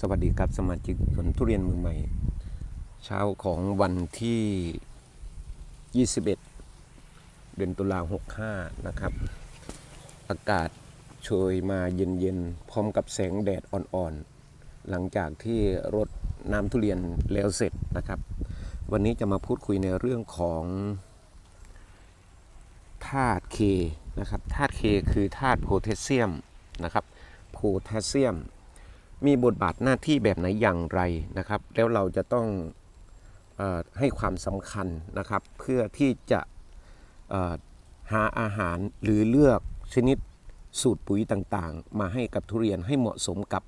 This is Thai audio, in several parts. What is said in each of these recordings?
สวัสดีครับสมาชิกสวนทุเรียนมือใหม่ เช้าของวันที่ 21 เดือนตุลา65 นะครับ อากาศโชยมาเย็นๆ พร้อมกับแสงแดดอ่อนๆ หลังจากที่รดน้ำทุเรียนแล้วเสร็จนะครับ วันนี้จะมาพูดคุยในเรื่องของธาตุเคนะครับธาตุเคคือธาตุโพแทสเซียมนะครับโพแทสเซียม มีบทบาทหน้าที่แบบไหนอย่างไรนะครับ แล้วเราจะต้องอให้ความสำคัญนะครับ เพื่อที่จะหาอาหารหรือเลือกชนิดสูตรปุ๋ยต่างๆ มาให้กับทุเรียนให้เหมาะสมกับ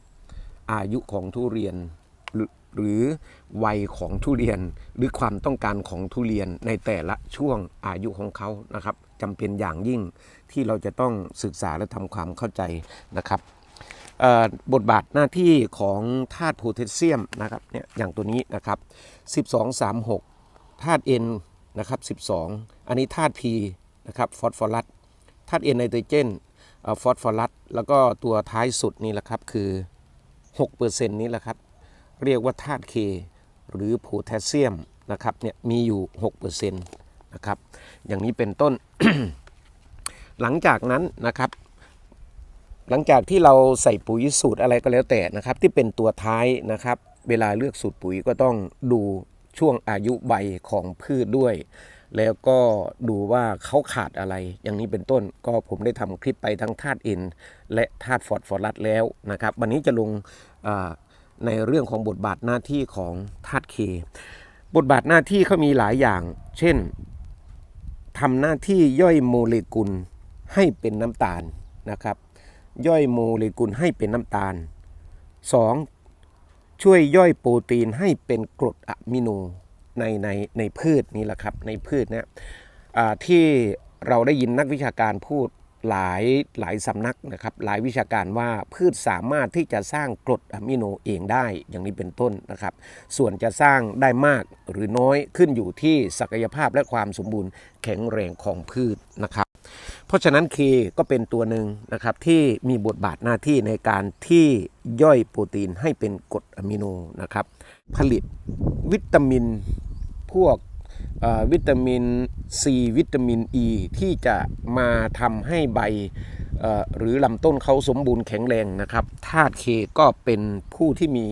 อายุของทุเรียนหรือวัยของทุเรียนหรือความต้องการของทุเรียนในแต่ละช่วงอายุของเขานะครับจำเป็นอย่างยิ่งที่เราจะต้องศึกษาและทำความเข้าใจนะครับ บทบาทหน้าที่ของธาตุโพแทสเซียมนะครับเนี่ยอย่างตัวนี้นะครับ 12 36 ธาตุ N นะครับ 12 อันนี้ธาตุ P นะครับฟอสฟอรัสธาตุ N ไนโตรเจนฟอสฟอรัสแล้วก็ตัวท้ายสุดนี่แหละครับคือ6%นี้แหละครับเรียกว่าธาตุ K หรือโพแทสเซียมนะครับเนี่ยมีอยู่ 6%นะครับอย่างนี้เป็นต้น หลังจากนั้นนะครับ หลังจากที่เราใส่ปุ๋ยสูตรอะไรก็แล้วแต่นะครับ ที่เป็นตัวท้ายนะครับ เวลาเลือกสูตรปุ๋ยก็ต้องดูช่วงอายุใบของพืชด้วย แล้วก็ดูว่าเขาขาดอะไรอย่างนี้เป็นต้น ก็ผมได้ทำคลิปไปทั้งธาตุอ็นและธาตุฟอสฟอรัสแล้วนะครับ วันนี้จะลงในเรื่องของบทบาทหน้าที่ของธาตุเคบทบาทหน้าที่เขามีหลายอย่าง เช่นทำหน้าที่ย่อยโมเลกุลให้เป็นน้ำตาลนะครับ ย่อยโมเลกุลให้เป็นน้ำตาล 2. ช่วยย่อยโปรตีนให้เป็นกรดอะมิโนในในในพืชนี่แหละครับในพืชเนี่ยที่เราได้ยินนักวิชาการพูดหลายหลายสำนักนะครับหลายวิชาการว่าพืชสามารถที่จะสร้างกรดอะมิโนเองได้อย่างนี้เป็นต้นนะครับ ส่วนจะสร้างได้มากหรือน้อยขึ้นอยู่ที่ศักยภาพและความสมบูรณ์แข็งแรงของพืชนะครับ เพราะฉะนั้นเคก็เป็นตัวหนึ่งนะครับที่มีบทบาทหน้าที่ในการที่ย่อยโปรตีนให้เป็นกรดอะมิโนนะครับผลิตวิตามินพวกวิตามินซีวิตามินอ e ีที่จะมาทำให้ใบหรือลำต้นเขาสมบูรณ์แข็งแรงนะครับธาตุเคก็เป็นผู้ที่มี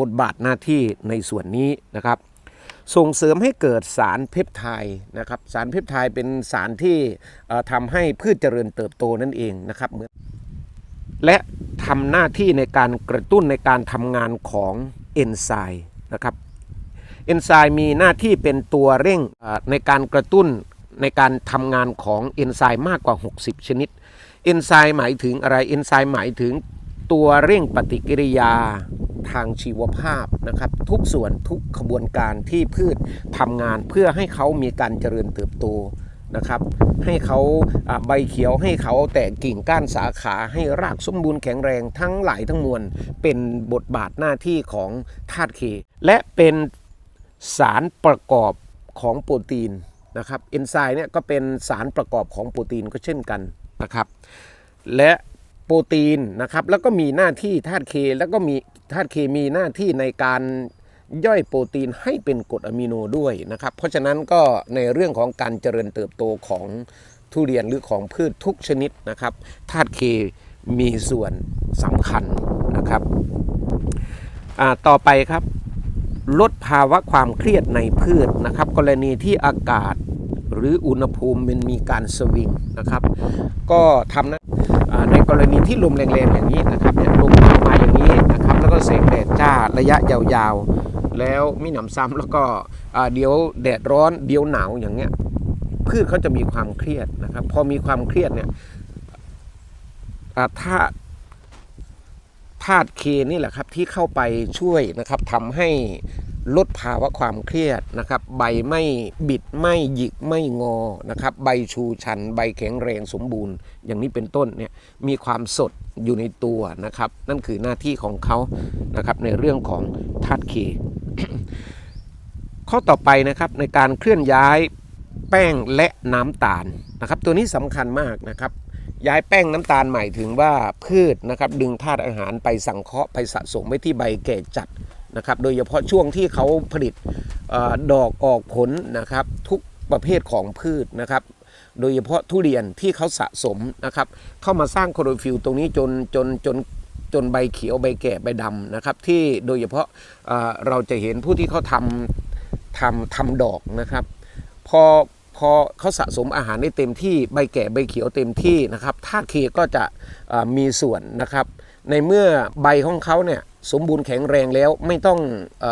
บทบาทหน้าที่ในส่วนนี้นะครับ ส่งเสริมให้เกิดสารเพปไทด์นะครับสารเพปไทด์เป็นสารที่ทำให้พืชเจริญเติบโตนั่นเองนะครับเหมือนและทำหน้าที่ในการกระตุ้นในการทำงานของเอนไซม์นะครับเอนไซม์มีหน้าที่เป็นตัวเร่งในการกระตุ้นในการทำงานของเอนไซม์มากกว่า 60 ชนิด เอนไซม์หมายถึงอะไร เอนไซม์หมายถึง ตัวเร่งปฏิกิริยาทางชีวภาพนะครับ ทุกส่วนทุกขบวนการที่พืชทำงานเพื่อให้เขามีการเจริญเติบโตนะครับ ให้เขาใบเขียวให้เขาแตกกิ่งก้านสาขาให้รากสมบูรณ์แข็งแรงทั้งหลายทั้งมวลเป็นบทบาทหน้าที่ของธาตุเค และเป็นสารประกอบของโปรตีนนะครับเอนไซม์เนี่ยก็เป็นสารประกอบของโปรตีนก็เช่นกันนะครับ และ โปรตีนนะครับแล้วก็มีหน้าที่ธาตุเค แล้วก็มีธาตุเคมีหน้าที่ในการย่อยโปรตีนให้เป็นกรดอะมิโนด้วยนะครับ เพราะฉะนั้นก็ในเรื่องของการเจริญเติบโตของทุเรียนหรือของพืชทุกชนิดนะครับธาตุเคมีส่วนสำคัญนะครับต่อไปครับลดภาวะความเครียดในพืชนะครับ กรณีที่อากาศหรืออุณหภูมิมันมีการสวิงนะครับ ก็ทำนะอ่า ในกรณีที่ลมแรงๆอย่างนี้นะครับเนี่ยลมมาอย่างนี้นะครับแล้วก็แสงแดดจ้าระยะยาวๆ แล้วมีหนำซ้ำแล้วก็เดี๋ยวแดดร้อนเดี๋ยวหนาวอย่างเงี้ยพืชเขาจะมีความเครียดนะครับพอมีความเครียดเนี่ยอ่าถ้าธาตุเคนี่แหละครับที่เข้าไปช่วยนะครับทำให้ ลดภาวะความเครียดนะครับ ใบไม่บิดไม่หยิกไม่งอนะครับ ใบชูชัน ใบแข็งแรงสมบูรณ์ อย่างนี้เป็นต้นเนี่ยมีความสดอยู่ในตัวนะครับ นั่นคือหน้าที่ของเขานะครับในเรื่องของธาตุเคข้อต่อไปนะครับในการเคลื่อนย้ายแป้งและน้ำตาลนะครับ ตัวนี้สำคัญมากนะครับ ย้ายแป้งน้ำตาลหมายถึงว่าพืชนะครับ ดึงธาตุอาหารไปสังเคราะห์ไปสะสมไว้ที่ใบแก่จัด นะครับโดยเฉพาะช่วงที่เขาผลิตอดอกออกผลนะครับทุกประเภทของพืชนะครับโดยเฉพาะทุเรียนที่เขาสะสมนะครับเข้ามาสร้างโคลอโรฟิลตรงนี้จนจนจนจนใบเขียวใบแก่ใบดำนะครับที่โดยเฉพาะเเราจะเห็นผู้ที่เขาทำทำทำดอกนะครับพอพอเขาสะสมอาหารได้เต็มที่ใบแก่ใบเขียวเต็มที่นะครับธาตุเคก็จะมีส่วนนะครับในเมื่อใบของเขาเนี่ย สมบูรณ์แข็งแรงแล้วไม่ต้องอ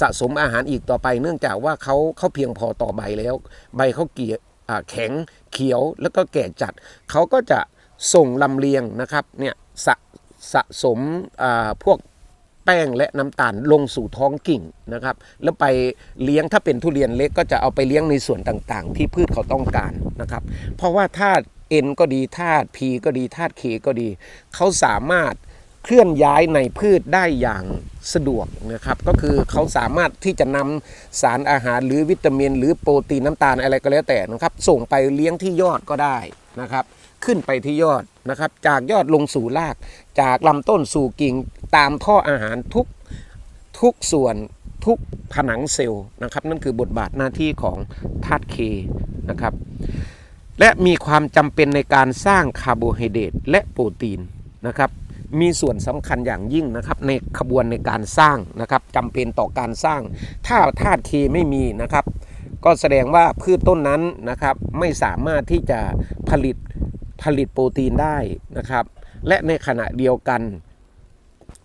สะสมอาหารอีกต่อไป เนื่องจากว่าเขาเขาเพียงพอต่อใบแล้ว ใบเขาเกียอ่าแข็งเขียวแล้วก็แก่จัด เขาก็จะส่งลำเลียงนะครับเนี่ยสะสะสมพวกแป้งและน้ำตาลลงสู่ท้องกิ่งนะครับ แล้วไปเลี้ยงถ้าเป็นทุเรียนเล็กก็จะเอาไปเลี้ยงในส่วนต่างๆ ที่พืชเขาต้องการนะครับ เพราะว่าธาตุ N ก็ดีธาตุ P ก็ดีธาตุ K ก็ดี เขาสามารถ เคลื่อนย้ายในพืชได้อย่างสะดวกนะครับก็คือเขาสามารถที่จะนำสารอาหารหรือวิตามิน หรือโปรตีนน้ำตาลอะไรก็แล้วแต่นะครับ ส่งไปเลี้ยงที่ยอดก็ได้นะครับ ขึ้นไปที่ยอดนะครับ จากยอดลงสู่ราก จากลำต้นสู่กิ่งตามท่ออาหารทุกทุกส่วนทุกผนังเซลล์นะครับ นั่นคือบทบาทหน้าที่ของธาตุเคนะครับ และมีความจำเป็นในการสร้างคาร์โบไฮเดรตและโปรตีนนะครับ มีส่วนสำคัญอย่างยิ่งนะครับในขบวนในการสร้างนะครับจำเป็นต่อการสร้าง ถ้าธาตุเคไม่มีนะครับ ก็แสดงว่าพืชต้นนั้นนะครับไม่สามารถที่จะผลิตผลิตโปรตีนได้นะครับ และในขณะเดียวกัน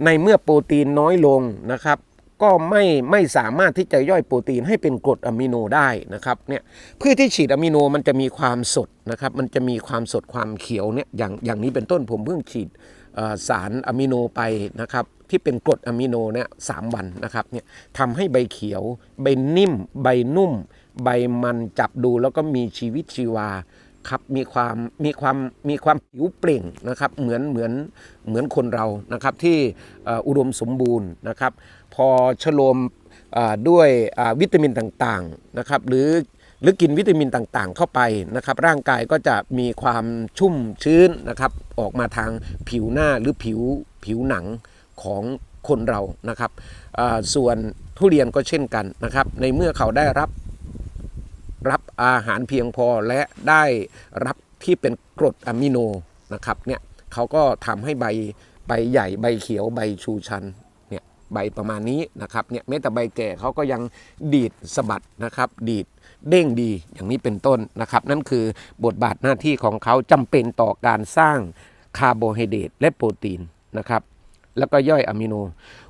ในเมื่อโปรตีนน้อยลงนะครับก็ไม่ไม่สามารถที่จะย่อยโปรตีนให้เป็นกรดอะมิโนได้นะครับเนี่ยพืชที่ฉีดอะมิโนมันจะมีความสดนะครับ มันจะมีความสดความเขียวเนี่ยอย่างอย่างนี้เป็นต้นผมเพิ่งฉีด สารอะมิโนไปนะครับที่เป็นกรดอะมิโนเนี่ยสามวันนะครับเนี่ยทำให้ใบเขียว ใบนิ่ม ใบนุ่ม ใบมันจับดูแล้วก็มีชีวิตชีวาครับมีความมีความมีความผิวเปล่งนะครับเหมือนเหมือนเหมือนคนเรานะครับที่อุดมสมบูรณ์นะครับ พอชโลมด้วยวิตามินต่างๆนะครับหรือ หรือกินวิตามินต่างๆ เข้าไปนะครับ ร่างกายก็จะมีความชุ่มชื้นนะครับ ออกมาทางผิวหน้าหรือผิวผิวหนังของคนเรานะครับส่วนทุเรียนก็เช่นกันนะครับ ในเมื่อเขาได้รับรับอาหารเพียงพอและได้รับที่เป็นกรดอะมิโนนะครับเนี่ยเขาก็ทำให้ใบใบใหญ่ใบเขียวใบชูชันเนี่ยใบประมาณนี้นะครับเนี่ยแม้แต่ใบแก่เขาก็ยังดีดสะบัดนะครับ ดีด เด้งดีอย่างนี้เป็นต้นนะครับ นั่นคือบทบาทหน้าที่ของเขาจำเป็นต่อการสร้างคาร์โบไฮเดรตและโปรตีนนะครับ แล้วก็ย่อยอะมิโน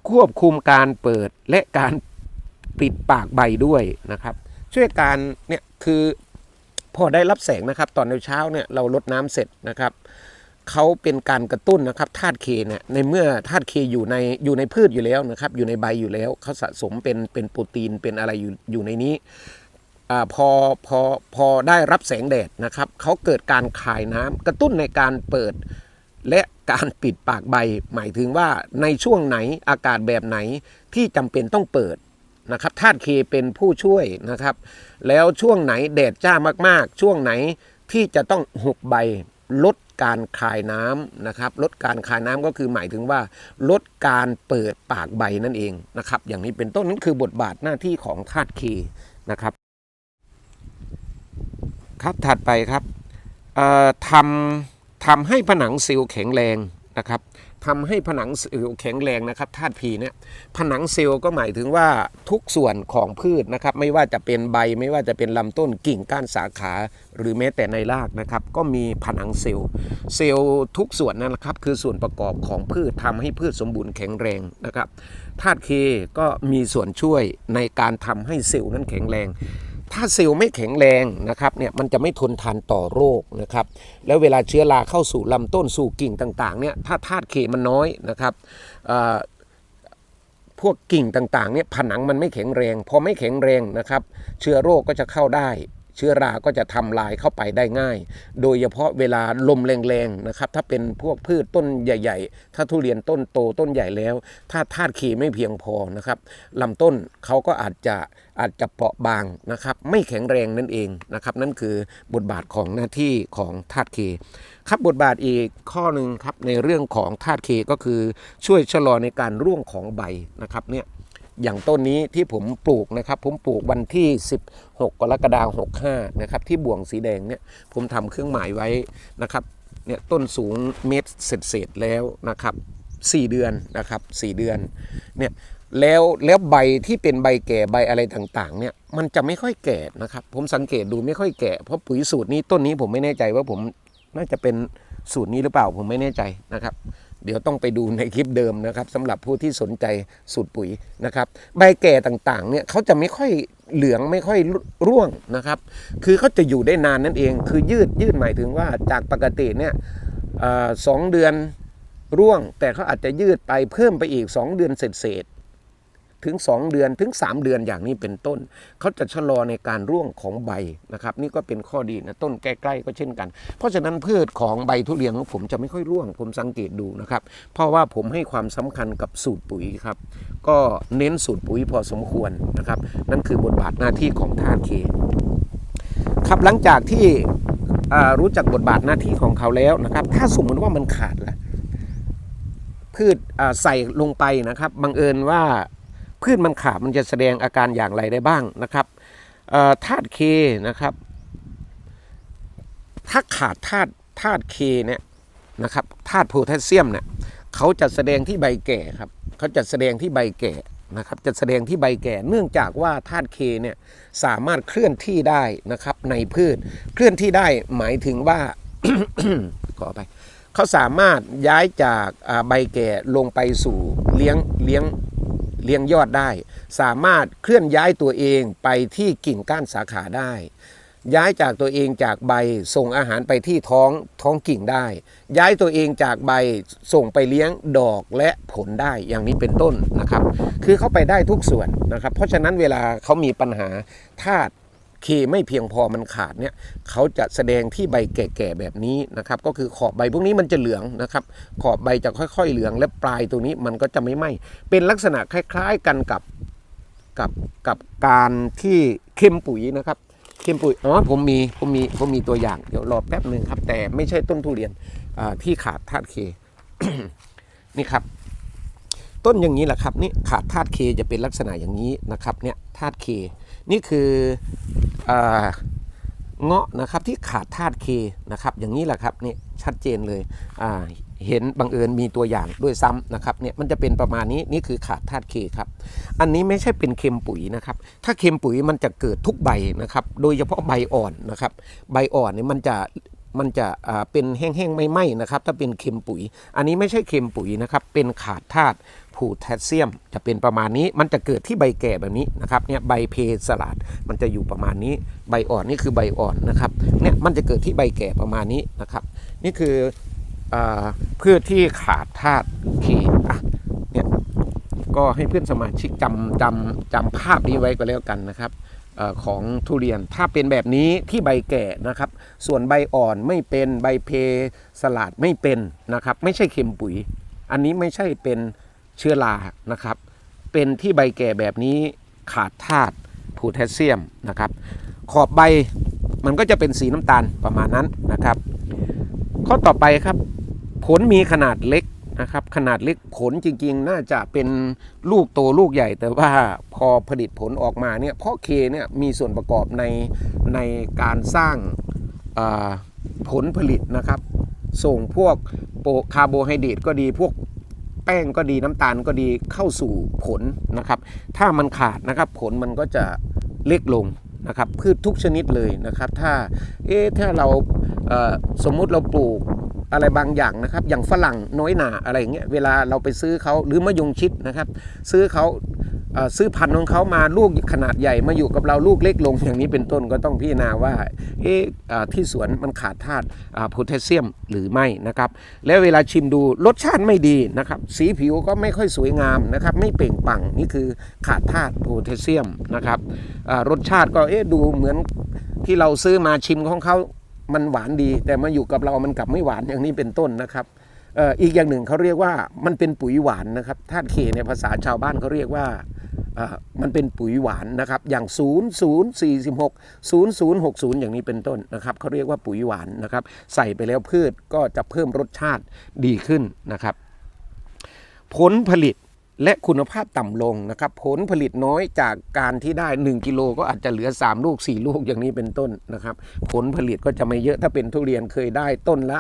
ควบคุมการเปิดและการปิดปากใบด้วยนะครับ ช่วยการเนี่ยคือพอได้รับแสงนะครับ ตอนเช้าเนี่ยเราลดน้ำเสร็จนะครับเขาเป็นการกระตุ้นนะครับธาตุเคเนี่ยในเมื่อธาตุเคอยู่ในอยู่ในพืชอยู่แล้วนะครับ อยู่ในใบอยู่แล้วเขาสะสมเป็นเป็นโปรตีนเป็นอะไรอยู่อยู่ในนี้ อพอพอพอได้รับแสงแดดนะครับเขาเกิดการคายน้ำกระตุ้นในการเปิด และการปิดปากใบ หมายถึงว่าในช่วงไหนอากาศแบบไหนที่จำเป็นต้องเปิดนะครับธาตุเคเป็นผู้ช่วยนะครับ แล้วช่วงไหนแดดจ้ามากๆ ช่วงไหนที่จะต้องหุบใบลดการคายน้ำนะครับลดการคายน้ำก็คือหมายถึงว่า ลดการเปิดปากใบนั่นเองนะครับ อย่างนี้เป็นต้นนั่นคือบทบาทหน้าที่ของธาตุเคนะครับ ครับถัดไปครับทำทำให้ผนังเซลล์แข็งแรงนะครับทำให้ผนังเซลล์แข็งแรงนะครับธาตุพีเนี่ยผนังเซลล์ก็หมายถึงว่าทุกส่วนของพืชนะครับ ไม่ว่าจะเป็นใบไม่ว่าจะเป็นลำต้นกิ่งก้านสาขา หรือแม้แต่ในรากนะครับ ก็มีผนังเซลล์เซลล์ทุกส่วนนั่นแหละครับ คือส่วนประกอบของพืชทำให้พืชสมบูรณ์แข็งแรงนะครับธาตุเคก็มีส่วนช่วยในการทำให้เซลล์นั้นแข็งแรง ถ้าเซลล์ไม่แข็งแรงนะครับเนี่ยมันจะไม่ทนทานต่อโรคนะครับ แล้วเวลาเชื้อราเข้าสู่ลำต้นสู่กิ่งต่างๆเนี่ยถ้าธาตุเคมันน้อยนะครับพวกกิ่งต่างๆเนี่ยผนังมันไม่แข็งแรง พอไม่แข็งแรงนะครับ เชื้อโรคก็จะเข้าได้ เชื้อราก็จะทำลายเข้าไปได้ง่าย โดยเฉพาะเวลาลมแรงๆนะครับ ถ้าเป็นพวกพืชต้นใหญ่ ๆ ถ้าทุเรียนต้นโตต้นใหญ่แล้ว ถ้าธาตุเคไม่เพียงพอนะครับลำต้นเขาก็อาจจะอาจจะเปราะบางนะครับ ไม่แข็งแรงนั่นเองนะครับ นั่นคือบทบาทของหน้าที่ของธาตุเคครับบทบาทอีกข้อหนึ่งครับในเรื่องของธาตุเคก็คือช่วยชะลอในการร่วงของใบนะครับเนี่ย อย่างต้นนี้ที่ผมปลูกนะครับ ผมปลูกวันที่ 16 กรกฎาคม65 นะครับ ที่บ่วงสีแดงเนี่ยผมทำเครื่องหมายไว้นะครับเนี่ยต้นสูงเมตรเศษๆแล้วนะครับ 4 เดือนนะครับ 4 เดือนเนี่ยแล้วแล้วใบที่เป็นใบแก่ใบอะไรต่างๆเนี่ยมันจะไม่ค่อยแก่นะครับ ผมสังเกตดูไม่ค่อยแก่เพราะปุ๋ยสูตรนี้ต้นนี้ผมไม่แน่ใจว่าผมน่าจะเป็นสูตรนี้หรือเปล่าผมไม่แน่ใจนะครับ เดี๋ยวต้องไปดูในคลิปเดิมนะครับสำหรับผู้ที่สนใจสูตรปุ๋ยนะครับ ใบแก่ต่างๆเนี่ยเขาจะไม่ค่อยเหลืองไม่ค่อยร่วงนะครับ คือเขาจะอยู่ได้นานนั่นเอง คือยืดยืดหมายถึงว่าจากปกติเนี่ยอสองเดือนร่วง แต่เขาอาจจะยืดไปเพิ่มไปอีก 2 เดือนเศษ ถึง 2 เดือนถึง 3 เดือนอย่างนี้เป็นต้น เขาจะชะลอในการร่วงของใบนะครับ นี่ก็เป็นข้อดีนะต้นใกล้ๆก็เช่นกัน เพราะฉะนั้นพืชของใบทุเรียนของผมจะไม่ค่อยร่วง ผมสังเกตดูนะครับ เพราะว่าผมให้ความสำคัญกับสูตรปุ๋ยครับ ก็เน้นสูตรปุ๋ยพอสมควรนะครับ นั่นคือบทบาทหน้าที่ของธาตุเคครับหลังจากที่รู้จักบทบาทหน้าที่ของเขาแล้วนะครับ ถ้าสมมติว่ามันขาดละพืชใส่ลงไปนะครับบังเอิญว่า พืชมันขาดมันจะแสดงอาการอย่างไรได้บ้างนะครับธาตุเคนะครับ ถ้าขาดธาตุธาตุเคเนี่ยนะครับธาตุโพแทสเซียมเนี่ยเขาจะแสดงที่ใบแก่ครับเขาจะแสดงที่ใบแก่นะครับจะแสดงที่ใบแก่ เนื่องจากว่าธาตุเคเนี่ยสามารถเคลื่อนที่ได้นะครับในพืช เคลื่อนที่ได้หมายถึงว่าขอไปเขาสามารถย้ายจากใบแก่ลงไปสู่เลี้ยงเลี้ยง เลี้ยงยอดได้ สามารถเคลื่อนย้ายตัวเองไปที่กิ่งก้านสาขาได้ ย้ายจากตัวเองจากใบส่งอาหารไปที่ท้องท้องกิ่งได้ ย้ายตัวเองจากใบส่งไปเลี้ยงดอกและผลได้อย่างนี้เป็นต้นนะครับ คือเข้าไปได้ทุกส่วนนะครับ เพราะฉะนั้นเวลาเขามีปัญหาธาตุ เคไม่เพียงพอมันขาดเนี่ยเขาจะแสดงที่ใบแก่ๆแบบนี้นะครับ ก็คือขอบใบพวกนี้มันจะเหลืองนะครับ ขอบใบจะค่อยๆเหลืองและปลายตัวนี้มันก็จะไม่ไหม้เป็นลักษณะคล้ายๆกันกับกับกับการที่เข้มปุ๋ยนะครับเข้มปุ๋ยอ๋อผมมีผมมีผมมีตัวอย่างเดี๋ยวรอแป๊บหนึ่งครับ แต่ไม่ใช่ต้นทุเรียนอ่าที่ขาดธาตุเคนี่ครับ ต้นอย่างนี้แหละครับนี่ขาดธาตุเคจะเป็นลักษณะอย่างนี้นะครับเนี่ยธาตุเคนี่คือ เงาะนะครับที่ขาดธาตุเคนะครับอย่างนี้แหละครับนี่ชัดเจนเลยเห็นบังเอิญมีตัวอย่างด้วยซ้ำนะครับเนี่ยมันจะเป็นประมาณนี้นี่คือขาดธาตุเคครับอันนี้ไม่ใช่เป็นเค็มปุ๋ยนะครับถ้าเค็มปุ๋ยมันจะเกิดทุกใบนะครับโดยเฉพาะใบอ่อนนะครับใบอ่อนเนี่ยมันจะมันจะเป็นแห้งๆไม่ไหม้นะครับถ้าเป็นเค็มปุ๋ย อันนี้ไม่ใช่เค็มปุ๋ยนะครับเป็นขาดธาตุ โพแทสเซียม จะเป็นประมาณนี้ มันจะเกิดที่ใบแก่แบบนี้นะครับเนี่ยใบเพสลัดมันจะอยู่ประมาณนี้ ใบอ่อนนี่คือใบอ่อนนะครับเนี่ยมันจะเกิดที่ใบแก่ประมาณนี้นะครับ นี่คือพืชที่ขาดธาตุเคอะเนี่ยก็ให้เพื่อนสมาชิกจำจำจำภาพนี้ไว้ก็แล้วกันนะครับอของทุเรียนถ้าเป็นแบบนี้ที่ใบแก่นะครับ ส่วนใบอ่อนไม่เป็นใบเพสลัดไม่เป็นนะครับ ไม่ใช่เค็มปุ๋ย อันนี้ไม่ใช่เป็น เชื้อรานะครับ เป็นที่ใบแก่แบบนี้ขาดธาตุโพแทสเซียมนะครับ ขอบใบมันก็จะเป็นสีน้ำตาลประมาณนั้นนะครับ ข้อต่อไปครับ ผลมีขนาดเล็กนะครับขนาดเล็กผลจริงๆ น่าจะเป็นลูกโตลูกใหญ่ แต่ว่าพอผลิตผลออกมาเนี่ยเพราะเคเนี่ยมีส่วนประกอบในในการสร้างผลผลิตนะครับ ส่งพวกโปคาร์โบไฮเดรตก็ดีพวก แป้งก็ดีน้ำตาลก็ดีเข้าสู่ผลนะครับ ถ้ามันขาดนะครับผลมันก็จะเล็กลงนะครับพืชทุกชนิดเลยนะครับ ถ้าเอ๊ะถ้าเราเสมมุติเราปลูกอะไรบางอย่างนะครับ อย่างฝรั่งน้อยหนาอะไรอย่างเงี้ยเวลาเราไปซื้อเขาหรือมะยงชิดนะครับ ซื้อเขา ซื้อพันธุ์ของเขามาลูกขนาดใหญ่มาอยู่กับเราลูกเล็กลงอย่างนี้เป็นต้นก็ต้องพิจารณาว่าเอ๊ะที่สวนมันขาดธาตุโพแทสเซียมหรือไม่นะครับ แล้วเวลาชิมดูรสชาติไม่ดีนะครับ สีผิวก็ไม่ค่อยสวยงามนะครับ ไม่เปล่งปลั่งนี่คือขาดธาตุโพแทสเซียมนะครับรสชาติก็เอ๊ะดูเหมือนที่เราซื้อมาชิมของเขามันหวานดี แต่มาอยู่กับเรามันกลับไม่หวานอย่างนี้เป็นต้นนะครับอีกอย่างหนึ่งเขาเรียกว่ามันเป็นปุ๋ยหวานนะครับธาตุเคในภาษาชาวบ้านเขาเรียกว่า มันเป็นปุ๋ยหวานนะครับอย่าง 0 0 46 0 0 6 0 อย่างนี้เป็นต้นนะครับเขาเรียกว่าปุ๋ยหวานนะครับใส่ไปแล้วพืชก็จะเพิ่มรสชาติดีขึ้นนะครับ ผลผลิตและคุณภาพต่ำลงนะครับ ผลผลิตน้อยจากการที่ได้ 1 กิโลก็อาจจะเหลือ 3 ลูก 4 ลูกอย่างนี้เป็นต้นนะครับ ผลผลิตก็จะไม่เยอะถ้าเป็นทุเรียนเคยได้ต้นละ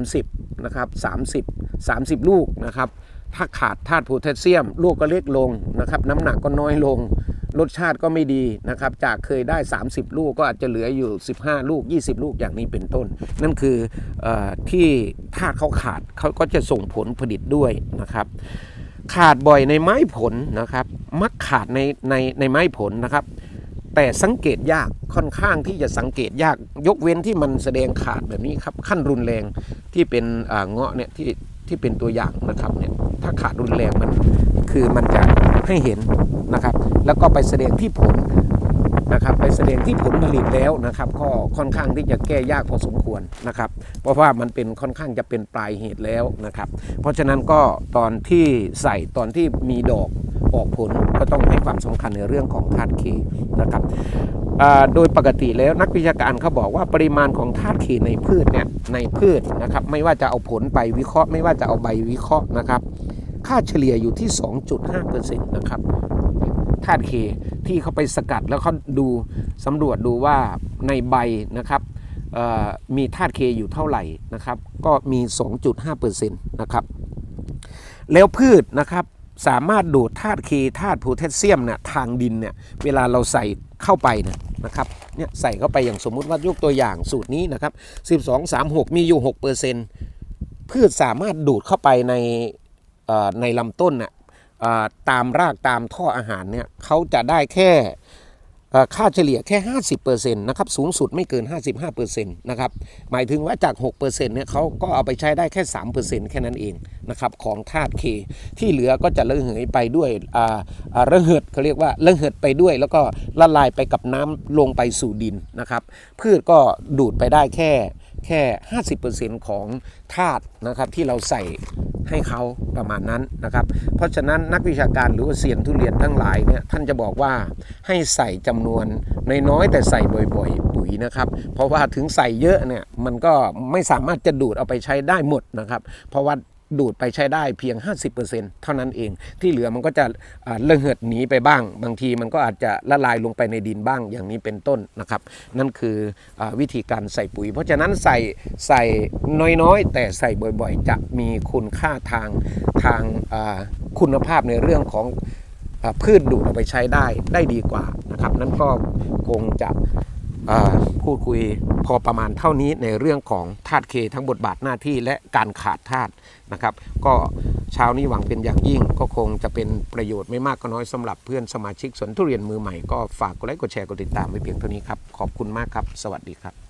30นะครับ30 30 ลูกนะครับ ถ้าขาดธาตุโพแทสเซียม ลูกก็เล็กลงนะครับน้ำหนักก็น้อยลง รสชาติก็ไม่ดีนะครับ จากเคยได้ 30 ลูกก็อาจจะเหลืออยู่ 15 ลูก 20 ลูกอย่างนี้เป็นต้น นั่นคืออที่ถ้าเขาขาดเขาก็จะส่งผลผลิตด้วยนะครับ ขาดบ่อยในไม้ผลนะครับ มักขาดในในในไม้ผลนะครับแต่สังเกตยากค่อนข้างที่จะสังเกตยากยกเว้นที่มันแสดงขาดแบบนี้ครับขั้นรุนแรงที่เป็นเงาะเนี่ยที่ ที่เป็นตัวอย่างนะครับเนี่ยถ้าขาดรุนแรงมันคือมันจะให้เห็นนะครับ แล้วก็ไปแสดงที่ผลนะครับไปแสดงที่ผลผลิตแล้วนะครับ ก็ค่อนข้างที่จะแก้ยากพอสมควรนะครับ เพราะว่ามันเป็นค่อนข้างจะเป็นปลายเหตุแล้วนะครับ เพราะฉะนั้นก็ตอนที่ใส่ตอนที่มีดอกออกผลก็ต้องให้ความสำคัญในเรื่องของธาตุเคนะครับ โดยปกติแล้วนักวิชาการเขาบอกว่าปริมาณของธาตุเคในพืชเนี่ยในพืชนะครับไม่ว่าจะเอาผลไปวิเคราะห์ ไม่ว่าจะเอาใบวิเคราะห์นะครับค่าเฉลี่ยอยู่ที่ 2.5%นะครับธาตุเคที่เขาไปสกัดแล้วเขาดูสำรวจดูว่าในใบนะครับมีธาตุเคอยู่เท่าไหร่นะครับก็มี 2.5%นะครับแล้วพืชนะครับสามารถดูดธาตุเคธาตุโพแทสเซียมเนี่ยทางดินเนี่ยเวลาเราใส่เข้าไปเนี่ย นะครับเนี่ยใส่เข้าไปอย่างสมมุติว่ายกตัวอย่างสูตรนี้นะครับ 12 3 6 มีอยู่ 6%พืชสามารถดูดเข้าไปในในลำต้นน่ะตามรากตามท่ออาหารเนี่ยเขาจะได้แค่ ค่าเฉลี่ยแค่ 50%นะครับสูงสุดไม่เกิน 55%นะครับหมายถึงว่าจาก 6%เนี่ยเขาก็เอาไปใช้ได้แค่ 3%แค่นั้นเองนะครับของธาตุเคที่เหลือก็จะระเหยไปด้วยอ่าอ่าระเหิดเขาเรียกว่าระเหิดไปด้วย แล้วก็ละลายไปกับน้ำลงไปสู่ดินนะครับพืชก็ดูดไปได้แค่ แค่ 50%ของธาตุนะครับที่เราใส่ให้เขาประมาณนั้นนะครับ เพราะฉะนั้นนักวิชาการหรือว่าเซียนทุเรียนทั้งหลายเนี่ยท่านจะบอกว่าให้ใส่จำนวนนน้อยแต่ใส่บ่อยๆ ปุ๋ยนะครับ เพราะว่าถึงใส่เยอะเนี่ยมันก็ไม่สามารถจะดูดเอาไปใช้ได้หมดนะครับ เพราะว่า ดูดไปใช้ได้เพียง 50%เท่านั้นเอง ที่เหลือมันก็จะระเหิดหนีไปบ้าง บางทีมันก็อาจจะละลายลงไปในดินบ้างอย่างนี้เป็นต้นนะครับ นั่นคืออวิธีการใส่ปุ๋ย เพราะฉะนั้นใส่ใส่น้อยๆ แต่ใส่บ่อยๆ จะมีคุณค่าทางทางคุณภาพในเรื่องของอพืชดูดเอาไปใช้ได้ได้ดีกว่านะครับ นั่นก็คงจะ พูดคุยพอประมาณเท่านี้ในเรื่องของธาตุเคทั้งบทบาทหน้าที่และการขาดธาตุนะครับ ก็เช้านี้หวังเป็นอย่างยิ่ง ก็คงจะเป็นประโยชน์ไม่มากก็น้อยสำหรับเพื่อนสมาชิกสวนทุเรียนมือใหม่ก็ฝากกดไลค์กดแชร์กดติดตามไว้เพียงเท่านี้ครับ ขอบคุณมากครับ สวัสดีครับ